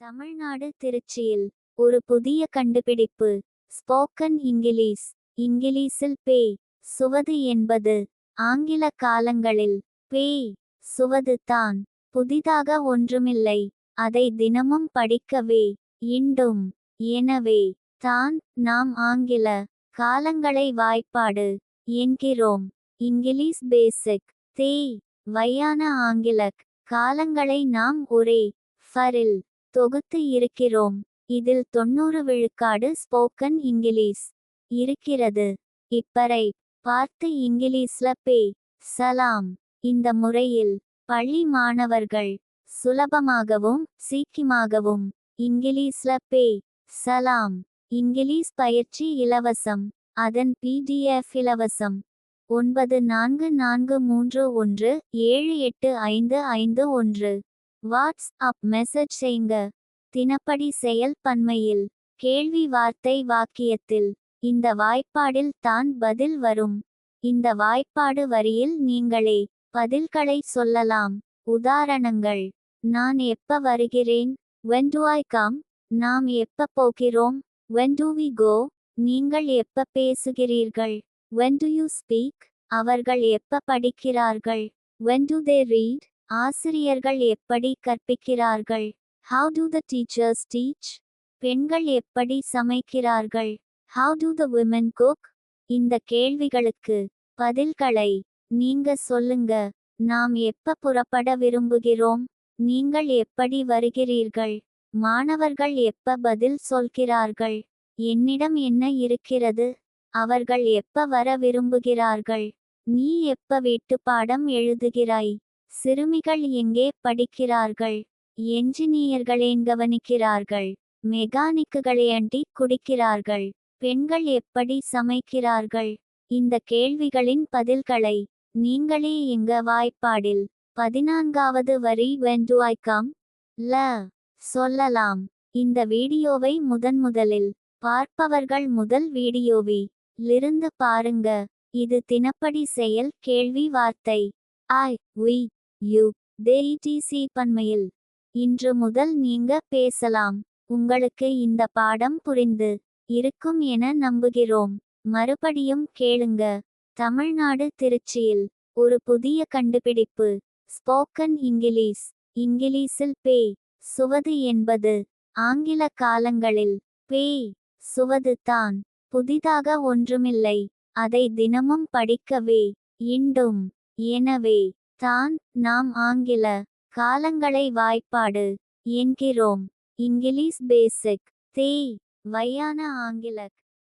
தமிழ்நாடு திருச்சியில் ஒரு புதிய கண்டுபிடிப்பு. ஸ்போக்கன் இங்கிலீஷ் இங்கிலீஷில் பேய் சுவது என்பது ஆங்கில காலங்களில் பேய் சுவது தான். புதிதாக ஒன்றுமில்லை அதை தினமும் படிக்கவே இண்டும் எனவே தான் நாம் ஆங்கில காலங்களை வாய்ப்பாடு என்கிறோம். இங்கிலீஷ் பேசிக் தேய் வையான ஆங்கிலக் காலங்களை நாம் ஒரே ஃபரில் தொகுத்து இருக்கிறோம். இதில் தொண்ணூறு விழுக்காடு ஸ்போக்கன் இங்கிலீஷ் இருக்கிறது. இப்பறை பார்த்து இங்கிலீஷ்ல பே. சலாம். இந்த முறையில் பள்ளி மாணவர்கள் சுலபமாகவும் சீக்கியமாகவும் இங்கிலீஷ்ல பே. சலாம். இங்கிலீஷ் பயிற்சி இலவசம். அதன் பிடிஎஃப் இலவசம். ஒன்பது நான்கு நான்கு மூன்று ஒன்று ஏழு எட்டு ஐந்து ஐந்து ஒன்று. வாட்ஸ் அப் மெசேஜ் செய்ங்க. தினப்படி செயல் பன்மையில். கேள்வி வார்த்தை வாக்கியத்தில். இந்த வாய்ப்பாடில் தான் பதில் வரும். இந்த வாய்ப்பாடு வரியில் நீங்களே பதில்களை சொல்லலாம். உதாரணங்கள். நான் எப்ப வருகிறேன்? வென் டு ஐ கம் நாம் எப்ப போகிறோம்? வென் டு வி கோ நீங்கள் எப்ப பேசுகிறீர்கள்? வென் டு யூ ஸ்பீக் அவர்கள் எப்ப படிக்கிறார்கள்? வென் டு தே ரீட் ஆசிரியர்கள் எப்படி கற்பிக்கிறார்கள்? How do the teachers teach பெண்கள் எப்படி சமைக்கிறார்கள்? How do the women cook இந்த கேள்விகளுக்கு பதில்களை நீங்க சொல்லுங்க. நாம் எப்ப புறப்பட விரும்புகிறோம்? நீங்கள் எப்படி வருகிறீர்கள்? மாணவர்கள் எப்ப பதில் சொல்கிறார்கள்? என்னிடம் என்ன இருக்கிறது? அவர்கள் எப்ப வர விரும்புகிறார்கள்? நீ எப்ப வீட்டுப்பாடம் எழுதுகிறாய்? சிறுமிகள் எங்கே படிக்கிறார்கள்? என்ஜினியர்களேன் கவனிக்கிறார்கள். மெக்கானிக்குகளேண்டி குடிக்கிறார்கள். பெண்கள் எப்படி சமைக்கிறார்கள்? இந்த கேள்விகளின் பதில்களை நீங்களே எங்க வாய்ப்பாடில் பதினான்காவது வரி when do I ல சொல்லலாம். இந்த வீடியோவை முதன் முதலில் பார்ப்பவர்கள் முதல் வீடியோவி லிருந்து பாருங்க. இது தினப்படி செயல் கேள்வி வார்த்தை. ஐ வி யு தேஇடிசி பன்மையில். இன்று முதல் நீங்க பேசலாம். உங்களுக்கு இந்த பாடம் புரிந்து இருக்கும் என நம்புகிறோம். மறுபடியும் கேளுங்க. தமிழ்நாடு திருச்சியில் ஒரு புதிய கண்டுபிடிப்பு. Spoken English. இங்கிலீஷில் பேய் சுவது என்பது ஆங்கில காலங்களில் பேய் சுவது தான். புதிதாக ஒன்றுமில்லை. அதை தினமும் படிக்கவே. இண்டும் எனவே தான் நாம் ஆங்கில காலங்களை வாய்ப்பாடு என்கிறோம். இங்கிலீஷ் பேசிக் தேய் வையான ஆங்கிலக்